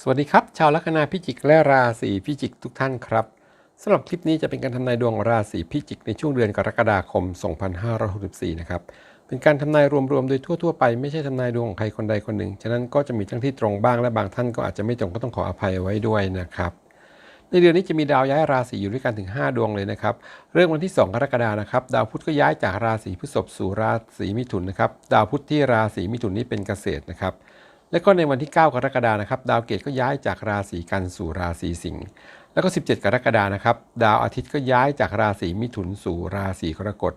สวัสดีครับ ชาวลัคนาพิจิกและราศีพิจิกทุกท่านครับสำหรับคลิปนี้จะเป็นการทำนายดวงราศีพิจิกในช่วงเดือนกรกฎาคม 2564 นะครับ เป็นการทำนายรวมๆ โดยทั่วๆ ไปไม่ใช่ทำนายดวงของใครคนใดคนหนึ่ง ฉะนั้นก็จะมีทั้งที่ตรงบ้างและบางท่านก็อาจจะไม่ตรงก็ต้องขออภัยไว้ด้วยนะครับ ในเดือนนี้จะมีดาวย้ายราศีอยู่ด้วยกันถึง 5 ดวงเลยนะครับ เรื่องวันที่ 2 กรกฎานะครับ ดาวพุธก็ย้ายจากราศีพฤษภสู่ราศีมิถุนนะครับ ดาวพุธที่ราศีมิถุนนี้เป็นเกษตรนะครับ แล้วก็ในวันที่ 9 กรกฎานะครับ ดาวเกตก็ย้ายจากราศีกันสู่ราศีสิงห์แล้วก็ 17 กรกฎานะครับ ดาวอาทิตย์ก็ย้ายจากราศีมิถุนสู่ราศีกรกฎ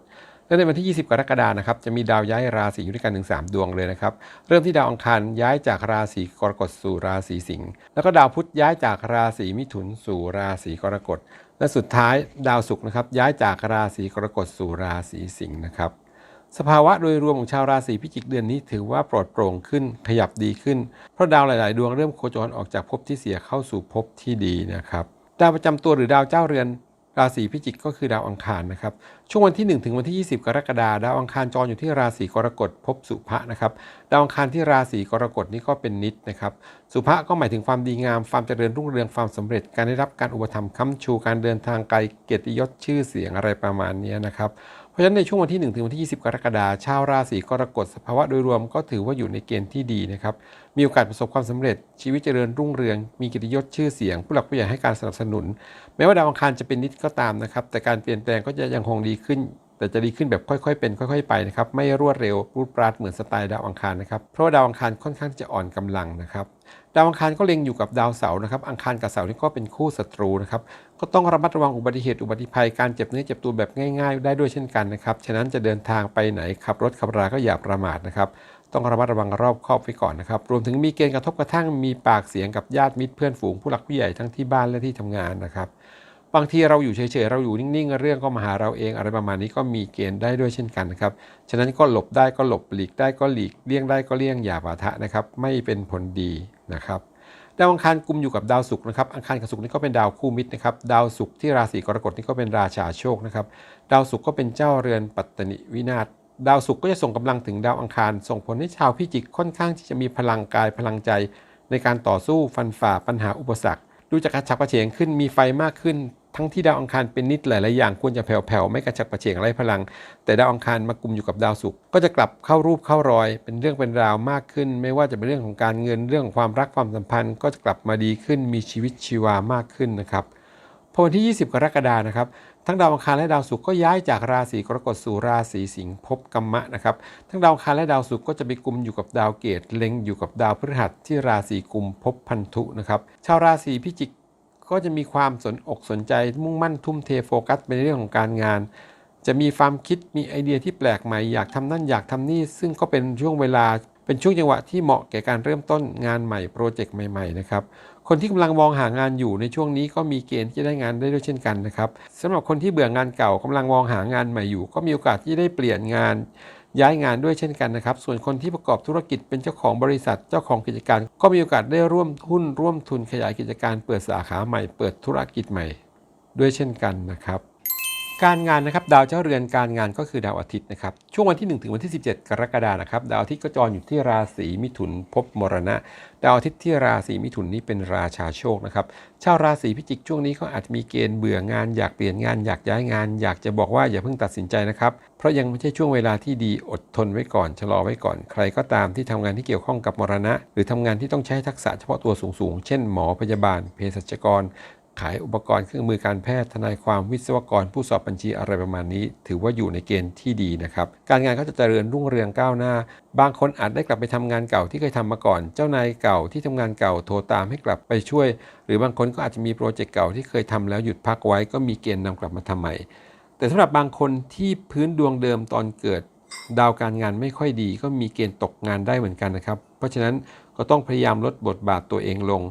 และในวันที่ 20 กรกฎานะครับ จะมีดาวย้ายราศีอยู่ด้วยกันถึง 3 ดวงเลยนะครับ เริ่มที่ดาวอังคารย้ายจากราศีกรกฎสู่ราศีสิงห์ แล้วก็ดาวพุธย้ายจากราศีมิถุนสู่ราศีกรกฎ และสุดท้ายดาวศุกร์นะครับย้ายจากราศีกรกฎสู่ราศีสิงห์นะครับ สภาวะโดยรวมของชาวราศีพิจิกเดือนนี้ถือว่าปลอดโปร่งขึ้นขยับดีขึ้น เพราะดาวหลาย ๆ ดวงเริ่มโคจรออกจากภพที่เสียเข้าสู่ภพที่ดีนะครับดาวประจำตัวหรือดาวเจ้าเรือนราศีพิจิกก็คือดาวอังคารนะครับ ช่วงวันที่ 1 ถึงวันที่ 20 กรกฎาคมดาวอังคารจรอยู่ที่ราศีกรกฎภพสุภะนะครับดาวอังคารที่ราศีกรกฎนี่ก็เป็นนิดนะครับสุภะก็หมายถึงความดีงามความเจริญรุ่งเรืองความสำเร็จการได้รับการอุปถัมภ์ค้ำชูการเดินทางไกลเกียรติยศชื่อเสียงอะไรประมาณนี้นะครับ ราะฉะนั้นในช่วงวันที่ 1 ถึงวันที่ 20 กรกฎาคมชาวราศีกรกฎสภาวะโดยรวมก็ถือว่าอยู่ในเกณฑ์ที่ดีนะครับ มีโอกาสประสบความสำเร็จ ชีวิตเจริญรุ่งเรือง มีกียรติยศชื่อเสียง ผู้หลักผู้ใหญ่ให้การสนับสนุน แม้ว่าดาวอังคารจะเป็นนิดก็ตามนะครับ แต่การเปลี่ยนแปลงก็จะยังคงดีขึ้น แต่จะดีขึ้นแบบค่อยๆ เป็นค่อย ๆ ไปนะครับ ไม่รวดเร็วรูดปราดเหมือนสไตล์ดาวอังคารนะครับ เพราะว่าดาวอังคารค่อนข้างจะอ่อนกำลังนะครับ ดาวอังคารก็เล็งอยู่กับดาวเสาร์นะครับ อังคารกับเสาร์นี่ก็เป็นคู่ศัตรูนะครับ ก็ต้องระมัดระวังอุบัติเหตุอุบัติภัยการเจ็บเนื้อเจ็บตัวแบบง่าย ๆ ได้ด้วยเช่นกันนะครับ ฉะนั้นจะเดินทางไปไหนขับรถขับราก็อย่าประมาทนะครับ ต้องระมัดระวังรอบคอบไว้ก่อนนะครับ รวมถึงมีเกณฑ์กระทบกระทั่งมีปากเสียงกับญาติมิตรเพื่อนฝูงผู้หลักผู้ใหญ่ทั้งที่บ้านและที่ทำงานนะครับ บางทีเราอยู่เฉยๆเราอยู่นิ่งๆ เรื่องก็มาหาเราเองอะไรประมาณนี้ก็มีเกณฑ์ได้ด้วยเช่นกันนะครับ ฉะนั้นก็หลบได้ก็หลบหลีกได้ก็หลีกเลี่ยงได้ก็เลี่ยงอย่าปะทะนะครับ ไม่เป็นผลดี นะครับดาวอังคารกุมอยู่กับดาวศุกร์นะครับอังคารกับศุกร์นี่ก็เป็นดาวคู่มิตรนะครับดาวศุกร์ที่ราศีกรกฎนี่ก็เป็นราชาโชคนะครับดาวศุกร์ก็เป็นเจ้าเรือนปัตตนิวินาศดาวศุกร์ก็จะส่งกำลังถึงดาวอังคาร ส่งผลให้ชาวพิจิกค่อนข้างที่จะมีพลังกายพลังใจ ในการต่อสู้ฟันฝ่าปัญหาอุปสรรค ดูจากกระฉับกระเฉงขึ้นมีไฟมากขึ้น ทั้งที่ดาวอังคารเป็นนิดหลายๆอย่างควรจะแผ่วๆไม่กระฉับกระเฉงไร้พลัง แต่ดาวอังคารมากลุ่มอยู่กับดาวศุกร์ก็จะกลับเข้ารูปเข้ารอย เป็นเรื่องเป็นราวมากขึ้น ไม่ว่าจะเป็นเรื่องของการเงินเรื่องของความรักความสัมพันธ์ ก็จะกลับมาดีขึ้นมีชีวิตชีวามากขึ้นนะครับพอวันที่ 20 กรกฎานะครับทั้งดาวอังคารและดาวศุกร์ก็ย้ายจากราศีกรกฎสู่ราศีสิงห์ภพกรรมะนะครับทั้งดาวอังคารและดาวศุกร์ก็จะไปกุมอยู่กับดาวเกตเล็งอยู่กับดาวพฤหัสที่ราศีกุมภพพันธุนะครับชาวราศีพิจิก ก็จะมีความสนอกสนใจมุ่งมั่นทุ่มเทโฟกัสไปในเรื่องของการงาน จะมีความคิดมีไอเดียที่แปลกใหม่อยากทำนั่นอยากทำนี่ ซึ่งก็เป็นช่วงเวลาเป็นช่วงจังหวะที่เหมาะแก่การเริ่มต้นงานใหม่โปรเจกต์ใหม่ๆนะครับคนที่กำลังมองหางานอยู่ในช่วงนี้ก็มีเกณฑ์ที่จะได้งานได้ด้วยเช่นกันนะครับสำหรับคนที่เบื่องานเก่ากำลังมองหางานใหม่อยู่ ก็มีโอกาสที่ได้เปลี่ยนงาน ย้ายงานด้วยเช่นกันนะครับ ส่วนคนที่ประกอบธุรกิจเป็นเจ้าของบริษัทเจ้าของกิจการ ก็มีโอกาสได้ร่วมหุ้นร่วมทุนขยายกิจการ เปิดสาขาใหม่ เปิดธุรกิจใหม่ ด้วยเช่นกันนะครับ การงานนะครับดาวเจ้าเรือนการงานก็คือดาวอาทิตย์นะครับช่วงวันที่ 1 ถึงวันที่ 17 กรกฎาคมนะครับดาวอาทิตย์ก็จรอยู่ที่ราศีมิถุนภพมรณะ ดาวอาทิตย์ที่ราศีมิถุนนี้เป็นราชาโชคนะครับชาวราศีพิจิกช่วงนี้ก็อาจจะมีเกณฑ์เบื่องานอยากเปลี่ยนงานอยากย้ายงาน อยากจะบอกว่าอย่าเพิ่งตัดสินใจนะครับเพราะยังไม่ใช่ช่วงเวลาที่ดีอดทนไว้ก่อนชะลอไว้ก่อนใครก็ตามที่ทำงานที่เกี่ยวข้องกับมรณะ หรือทำงานที่ต้องใช้ทักษะเฉพาะตัวสูงๆ เช่นหมอพยาบาลเภสัชกร ขายอุปกรณ์เครื่องมือการแพทย์ทนายความวิศวกรผู้สอบบัญชีอะไรประมาณนี้ ถือว่าอยู่ในเกณฑ์ที่ดีนะครับ การงานก็จะเจริญรุ่งเรืองก้าวหน้า บางคนอาจได้กลับไปทำงานเก่าที่เคยทำมาก่อน เจ้านายเก่าที่ทำงานเก่าโทรตามให้กลับไปช่วย หรือบางคนก็อาจจะมีโปรเจกต์เก่าที่เคยทำแล้วหยุดพักไว้ก็มีเกณฑ์นำกลับมาทำใหม่ แต่สำหรับบางคนที่พื้นดวงเดิมตอนเกิด ดาวการงานไม่ค่อยดีก็มีเกณฑ์ตกงานได้เหมือนกันนะครับ เพราะฉะนั้นก็ต้องพยายามลดบทบาทตัวเองลง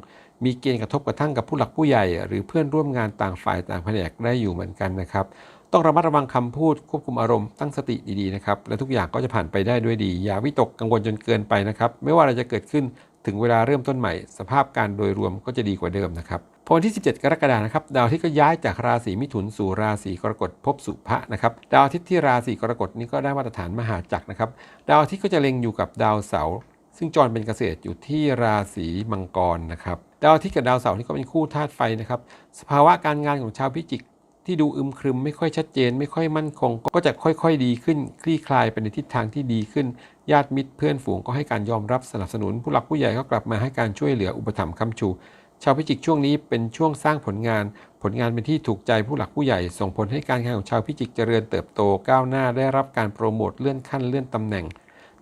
มีเกณฑ์กระทบกระทั่งกับผู้หลักผู้ใหญ่ หรือเพื่อนร่วมงานต่างฝ่ายต่างแผนกได้อยู่เหมือนกันนะครับ ต้องระมัดระวังคำพูดควบคุมอารมณ์ตั้งสติดีๆนะครับ และทุกอย่างก็จะผ่านไปได้ด้วยดี อย่าวิตกกังวลจนเกินไปนะครับ ไม่ว่าอะไรจะเกิดขึ้นถึงเวลาเริ่มต้นใหม่ สภาพการโดยรวมก็จะดีกว่าเดิมนะครับพอวันที่ 17 กรกฎาคมนะครับดาวอาที่ก็ย้ายจากราศีมิถุนสู่ราศีกรกฎภพสุภะนะครับดาวอาทิตย์ที่ราศีกรกฎนี้ก็ได้มาตรฐานมหาจักรนะครับดาวอาทิตย์ก็จะเล็งอยู่กับดาวเสาร์ซึ่งจรเป็นเกษตรอยู่ที่ราศีมังกรนะครับ ดาวอาทิตย์กับดาวเสาร์นี่ก็เป็นคู่ธาตุไฟนะครับ สภาวะการงานของชาวพิจิกที่ดูอึมครึมไม่ค่อยชัดเจน ไม่ค่อยมั่นคง ก็จะค่อยๆดีขึ้น คลี่คลายไปในทิศทางที่ดีขึ้น ญาติมิตรเพื่อนฝูงก็ให้การยอมรับสนับสนุน ผู้หลักผู้ใหญ่ก็กลับมาให้การช่วยเหลืออุปถัมภ์ค้ำชู ชาวพิจิกช่วงนี้เป็นช่วงสร้างผลงาน ผลงานเป็นที่ถูกใจผู้หลักผู้ใหญ่ ส่งผลให้การงานของชาวพิจิกเจริญเติบโตก้าวหน้าได้รับการโปรโมทเลื่อนขั้นเลื่อนตำแหน่ง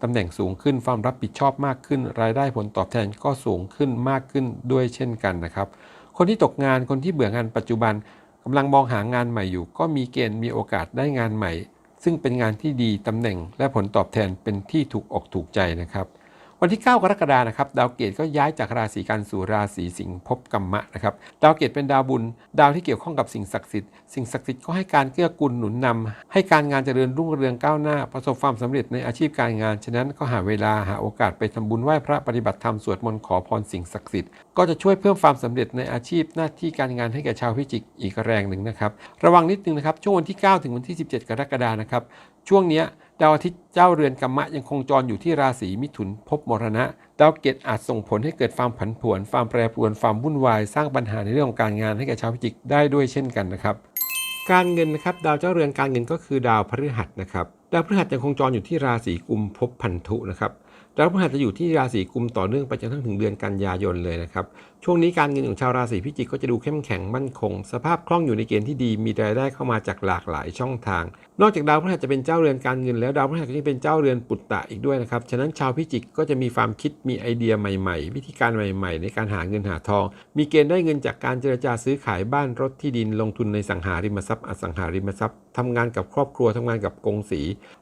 ำแหน่งสูงขึ้นความรับผิดชอบมากขึ้น รายได้ผลตอบแทนก็สูงขึ้นมากขึ้นด้วยเช่นกันนะครับ คนที่ตกงานคนที่เบื่องานปัจจุบันกำลังมองหางานใหม่อยู่ ก็มีเกณฑ์มีโอกาสได้งานใหม่ ซึ่งเป็นงานที่ดีตำแหน่งและผลตอบแทนเป็นที่ถูกอกถูกใจนะครับ วันที่ 9 กรกฎานะครับดาวเกตก็ย้ายจากราศีกันสู่ราศีสิงห์ภพกัมมะนะครับดาวเกตเป็นดาวบุญ ดาวที่เกี่ยวข้องกับสิ่งศักดิ์สิทธิ์สิ่งศักดิ์สิทธิ์ก็ให้การเกื้อกูลหนุนนำให้การงานเจริญรุ่งเรืองก้าวหน้า ประสบความสำเร็จในอาชีพการงาน ฉะนั้นก็หาเวลาหาโอกาสไปทำบุญไหว้พระปฏิบัติธรรมสวดมนต์ขอพรสิ่งศักดิ์สิทธิ์ก็จะช่วยเพิ่มความสำเร็จในอาชีพหน้าที่การงานให้แก่ชาวพิจิกอีกแรงหนึ่งนะครับระวังนิดนึงนะครับช่วงวันที่ 9 ถึงวันที่ 17 กรกฎานะครับช่วงเนี้ย ดาวอาทิตย์เจ้าเรือนกัมมะยังคงจรอยู่ที่ราศีมิถุนภพมรณะ ดาวเกตอาจส่งผลให้เกิดความผันผวนความแปรปรวนความวุ่นวาย สร้างปัญหาในเรื่องของการงานให้แก่ชาวพิจิกได้ด้วยเช่นกันนะครับ การเงินนะครับดาวเจ้าเรือนการเงินก็คือดาวพฤหัสนะครับดาวพฤหัสยังคงจรอยู่ที่ราศีกุมภพพันธุนะครับดาวพฤหัสจะอยู่ที่ราศีกุมต่อเนื่องไปจนถึงเดือนกันยายนเลยนะครับ ช่วงนี้การเงินของชาวราศีพิจิกก็จะดูเข้มแข็งมั่นคง สภาพคล่องอยู่ในเกณฑ์ที่ดีมีรายได้เข้ามาจากหลากหลายช่องทาง นอกจากดาวพฤหัสจะเป็นเจ้าเรือนการเงินแล้วดาวพฤหัสก็ยังเป็นเจ้าเรือนปุตตะอีกด้วยนะครับฉะนั้นชาวพิจิกก็จะมีความคิดมีไอเดียใหม่ๆ วิธีการใหม่ ๆ ในการหาเงินหาทอง มีเกณฑ์ได้เงินจากการเจรจาซื้อขายบ้านรถที่ดินลงทุนในสังหาริมทรัพย์อสังหาริมทรัพย์ทำงานกับครอบครัวทำงานกับกงสี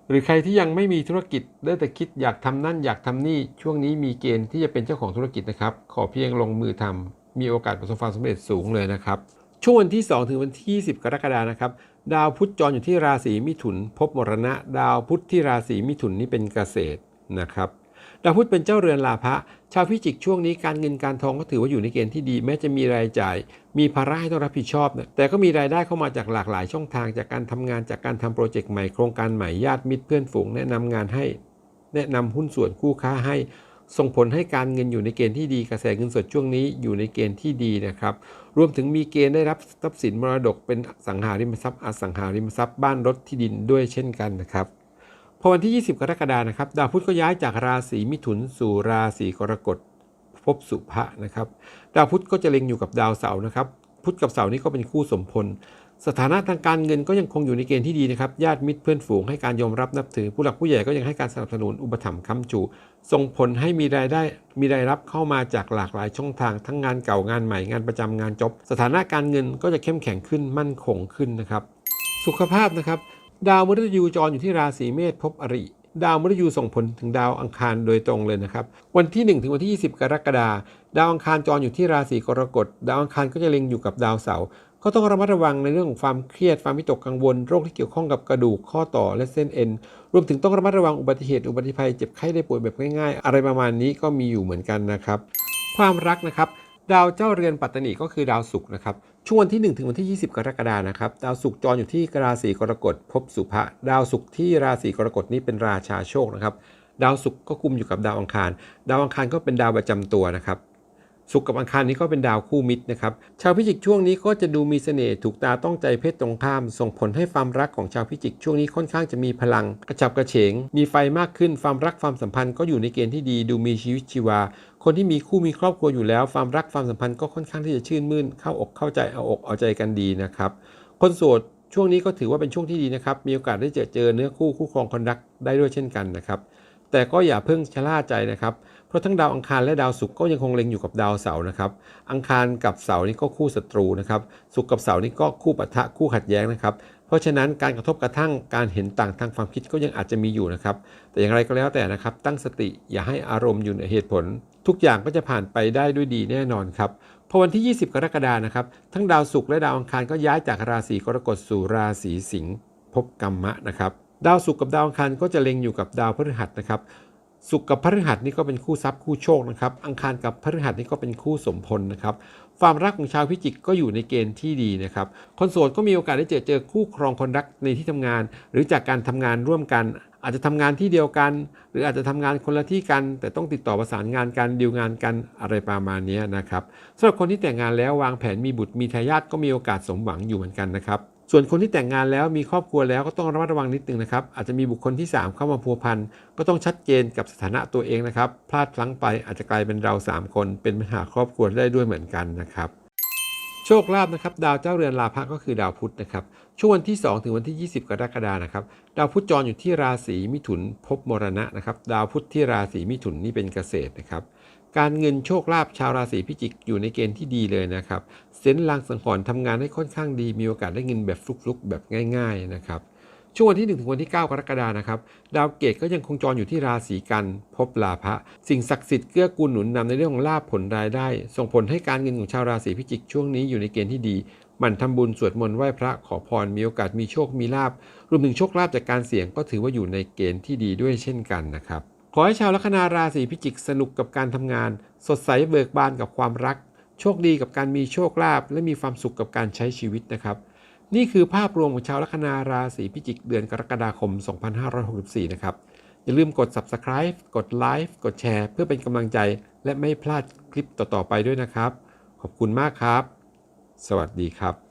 หรือใครที่ยังไม่มีธุรกิจได้แต่คิดอยากทำนั่นอยากทำนี่ช่วงนี้มีเกณฑ์ที่จะเป็นเจ้าของธุรกิจนะครับขอเพียงลงมือทำมีโอกาสประสบความสำเร็จสูงเลยนะครับ ช่วงวันที่ 2 ถึงวันที่20กรกฎานะครับ ดาวพุธจรอยู่ที่ราศีมิถุนภพมรณะ ดาวพุธที่ราศีมิถุนนี่เป็นเกษตรนะครับดาวพุธเป็นเจ้าเรือนลาภะชาวพิจิกช่วงนี้การเงินการทองก็ถือว่าอยู่ในเกณฑ์ที่ดี แม้จะมีรายจ่าย มีภาระให้ต้องรับผิดชอบนะแต่ก็มีรายได้เข้ามาจากหลากหลายช่องทางจากการทำงานจากการทำโปรเจกต์ใหม่โครงการใหม่ญาติมิตรเพื่อนฝูง แนะนำงานให้ แนะนำหุ้นส่วนคู่ค้าให้ ส่งผลให้การเงินอยู่ในเกณฑ์ที่ดีกระแสเงินสดช่วงนี้อยู่ในเกณฑ์ที่ดีนะครับ รวมถึงมีเกณฑ์ได้รับทรัพย์สินมรดกเป็นสังหาริมทรัพย์อสังหาริมทรัพย์บ้านรถที่ดินด้วยเช่นกันนะครับพอวันที่ 20 กรกฎานะครับดาวพุธก็ย้ายจากราศีมิถุนสู่ราศีกรกฎภพสุภะนะครับ ดาวพุธก็จะเล็งอยู่กับดาวเสาร์นะครับ พุธกับเสาร์นี้ก็เป็นคู่สมพล สถานะทางการเงินก็ยังคงอยู่ในเกณฑ์ที่ดีนะครับ ญาติมิตรเพื่อนฝูงให้การยอมรับนับถือ ผู้หลักผู้ใหญ่ก็ยังให้การสนับสนุนอุปถัมภ์ค้ำจูส่งผลให้มีรายได้ มีรายรับเข้ามาจากหลากหลายช่องทาง ทั้งงานเก่างานใหม่งานประจำงานจบ สถานะการเงินก็จะเข้มแข็งขึ้นมั่นคงขึ้นนะครับ สุขภาพนะครับ ดาวมฤตยูจรอยู่ที่ราศีเมษภพอริ ดาวมฤตยูส่งผลถึงดาวอังคารโดยตรงเลยนะครับ วันที่ 1 ถึงวันที่ 20 กรกฎาคมดาวอังคารจรอยู่ที่ราศีกรกฎ ดาวอังคารก็จะเล็งอยู่กับดาวเสาร์ก็ต้องระมัดระวังในเรื่องของความเครียดความวิตกกังวลโรคที่เกี่ยวข้องกับกระดูกข้อต่อและเส้นเอ็นรวมถึงต้องระมัดระวังอุบัติเหตุอุบัติภัยเจ็บไข้ได้ป่วยแบบง่ายๆ อะไรประมาณนี้ก็มีอยู่เหมือนกันนะครับ ความรักนะครับ ดาวเจ้าเรือนปัตตนีก็คือดาวศุกร์นะครับ ช่วงวันที่ 1 ถึงวันที่ 20 กรกฎานะครับ ดาวศุกร์จรอยู่ที่ราศีกรกฎภพสุภะ ดาวศุกร์ที่ราศีกรกฎนี้เป็นราชาโชคนะครับ ดาวศุกร์ก็คุมอยู่กับดาวอังคาร ดาวอังคารก็เป็นดาวประจำตัวนะครับ ศุกร์กับอังคารนี้ก็เป็นดาวคู่มิตรนะครับ ชาวพิจิกช่วงนี้ก็จะดูมีเสน่ห์ถูกตาต้องใจเพศตรงข้าม ส่งผลให้ความรักของชาวพิจิกช่วงนี้ค่อนข้างจะมีพลัง กระฉับกระเฉง มีไฟมากขึ้นความรักความสัมพันธ์ก็อยู่ในเกณฑ์ที่ดี ดูมีชีวิตชีวา คนที่มีคู่มีครอบครัวอยู่แล้ว ความรักความสัมพันธ์ก็ค่อนข้างที่จะชื่นมื่นเข้าอกเข้าใจเอาอกเอาใจกันดีนะครับ คนโสดช่วงนี้ก็ถือว่าเป็นช่วงที่ดีนะครับ มีโอกาสได้เจอเจอเนื้อคู่คู่ครองคนรักได้ด้วยเช่นกันนะครับ แต่ก็อย่าเพิ่งชะล่าใจนะครับ ราะทั้งดาวอังคารและดาวศุกร์ก็ยังคงเล็งอยู่กับดาวเสาร์นะครับ อังคารกับเสาร์นี่ก็คู่ศัตรูนะครับศุกร์กับเสาร์นี่ก็คู่ปะทะคู่ขัดแย้งนะครับ เพราะฉะนั้นการกระทบกระทั่งการเห็นต่างทางความคิดก็ยังอาจจะมีอยู่นะครับ แต่อย่างไรก็แล้วแต่นะครับ ตั้งสติอย่าให้อารมณ์อยู่ในเหตุผล ทุกอย่างก็จะผ่านไปได้ด้วยดีแน่นอนครับพอวันที่ 20 กรกฎานะครับทั้งดาวศุกร์และดาวอังคารก็ย้ายจากราศีกรกฎสู่ราศีสิงห์ภพกรรมะนะครับดาวศุกร์กับดาวอังคารก็จะเล็งอยู่กับดาวพฤหัสนะครับ ศุกร์กับพฤหัสนี่ก็เป็นคู่ทรัพย์คู่โชคนะครับ อังคารกับพฤหัสนี่ก็เป็นคู่สมพลนะครับ ความรักของชาวพิจิกก็อยู่ในเกณฑ์ที่ดีนะครับ คนโสดก็มีโอกาสได้เจอเจอคู่ครองคนรักในที่ทำงาน หรือจากการทำงานร่วมกัน อาจจะทำงานที่เดียวกัน หรืออาจจะทำงานคนละที่กัน แต่ต้องติดต่อประสานงานกันดีลงานกันอะไรประมาณนี้นะครับสำหรับคนที่แต่งงานแล้ววางแผนมีบุตรมีทายาทก็มีโอกาสสมหวังอยู่เหมือนกันนะครับ ส่วนคนที่แต่งงานแล้วมีครอบครัวแล้วก็ต้องระมัดระวังนิดนึงนะครับ อาจจะมีบุคคลที่ 3 เข้ามาพัวพันก็ต้องชัดเจนกับสถานะตัวเองนะครับ พลาดพลั้งไปอาจจะกลายเป็นเรา 3 คน เป็นปัญหาครอบครัวได้ด้วยเหมือนกันนะครับโชคลาภนะครับดาวเจ้าเรือนลาภะก็คือดาวพุธนะครับช่วงวันที่ 2 ถึงวันที่ 20 กรกฎานะครับดาวพุธจรอยู่ที่ราศีมิถุนภพมรณะนะครับดาวพุธที่ราศีมิถุนนี่เป็นเกษตรนะครับ การเงินโชคลาภชาวราศีพิจิกอยู่ในเกณฑ์ที่ดีเลยนะครับ เซนส์ลางสังหรณ์ทำงานให้ค่อนข้างดี มีโอกาสได้เงินแบบฟลุกๆ แบบง่าย ๆนะครับ ช่วงวันที่ 1 ถึงวันที่ 9 กรกฎานะครับ ดาวเกตก็ยังคงจรอยู่ที่ราศีกันพบลาภะสิ่งศักดิ์สิทธิ์เกื้อกูลหนุนนำในเรื่องของลาภผลรายได้ ส่งผลให้การเงินของชาวราศีพิจิกช่วงนี้อยู่ในเกณฑ์ที่ดีหมั่นทำบุญสวดมนต์ไหว้พระขอพรมีโอกาสมีโชคมีลาภรวมถึงโชคลาภจากการเสี่ยงก็ถือว่าอยู่ในเกณฑ์ที่ดีด้วยเช่นกันนะครับ ขอให้ชาวลัคนาราศีพิจิกสนุกกับการทำงาน สดใสเบิกบานกับความรัก โชคดีกับการมีโชคลาภและมีความสุขกับการใช้ชีวิตนะครับ นี่คือภาพรวมของชาวลัคนาราศีพิจิกเดือนกรกฎาคม 2564 นะครับ อย่าลืมกด subscribe กดไลค์กดแชร์เพื่อเป็นกำลังใจ และไม่พลาดคลิปต่อๆไปด้วยนะครับ ขอบคุณมากครับ สวัสดีครับ